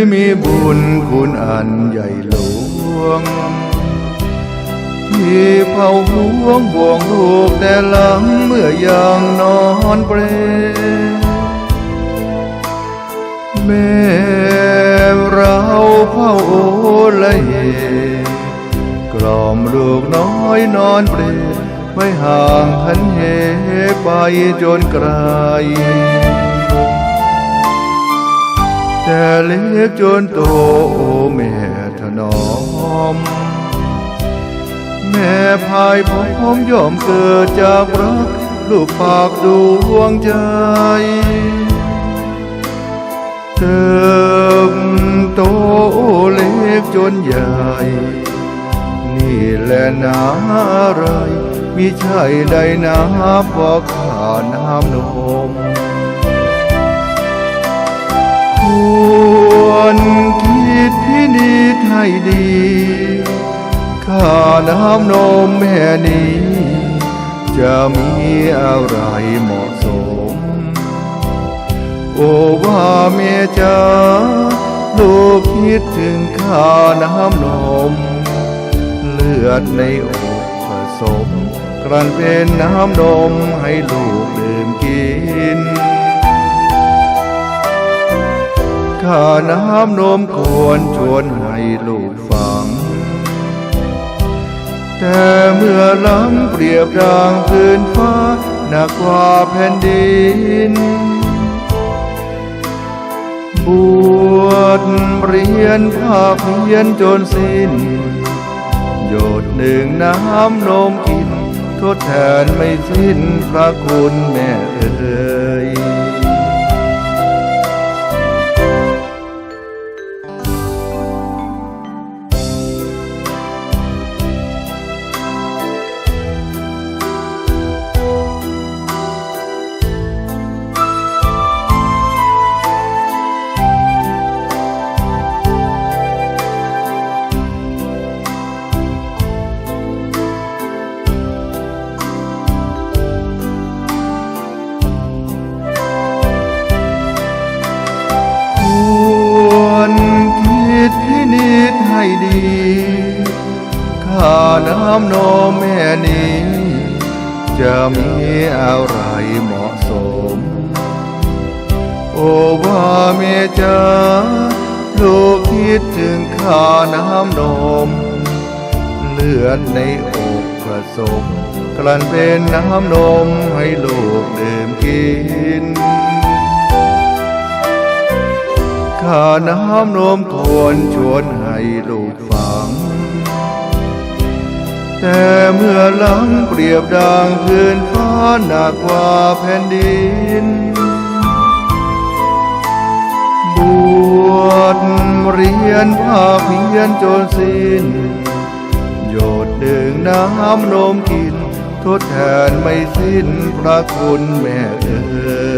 ม่นี้มีบุญคุณอันใหญ่หลวงที่เผาห่วงบ่วงลูกแต่หลังเมื่อยังนอนเปรแม่เราเฝ้าโอละเหกล่อมลูกน้อยนอนเปรไว้ห่างหันเหไปจนไกล แต่เล็กจนโตโอแม่ถนอม แม่พายพร้อมยอมเกิดจากรัก ลูกปากดวงใจเติมโตเล็กจนใหญ่ นี่แหละนาอะไรมิใช่ใดนาพอขาน้ำนม ดีข้าน้ำนมแม่นี้ จะมีอะไรเหมาะสม โอ้ว่าแม่จ๋าลูกคิดถึงข้าน้ำนม เลือดในอกผสม กลั่นเป็นน้ำนมให้ลูกดื่ ข้าน้ำนมควรชวนให้ลูกฟัง แต่เมื่อลังเปรียบดังพื้นฟ้าหนักกว่าแผ่นดิน บวชเรียนภาคเพียนจนสิ้น หยดหนึ่งน้ำนมกิน ทดแทนไม่สิ้นพระคุณแม่เอ่ย ดพินิจให้ดี ข้าน้ำนมแม่นี้ จะมีอะไรเหมาะสม โอว่าแม่จ๋าลูกคิดถึงข้าน้ำนม เลือดในอกผสมกลั่นเป็นน้ำนมให้ลูกดื่มาน้ำนมควรชวนให้ลูกฟัง แต่เมื่อหลังเปรียบดังพื้นฟ้าหนักกว่าแผ่นดิน บวชเรียนภาคเพียนจนสิ้นโยดดึงน้ำนมกิน ทดแทนไม่สิ้นพระคุณแม่เอ่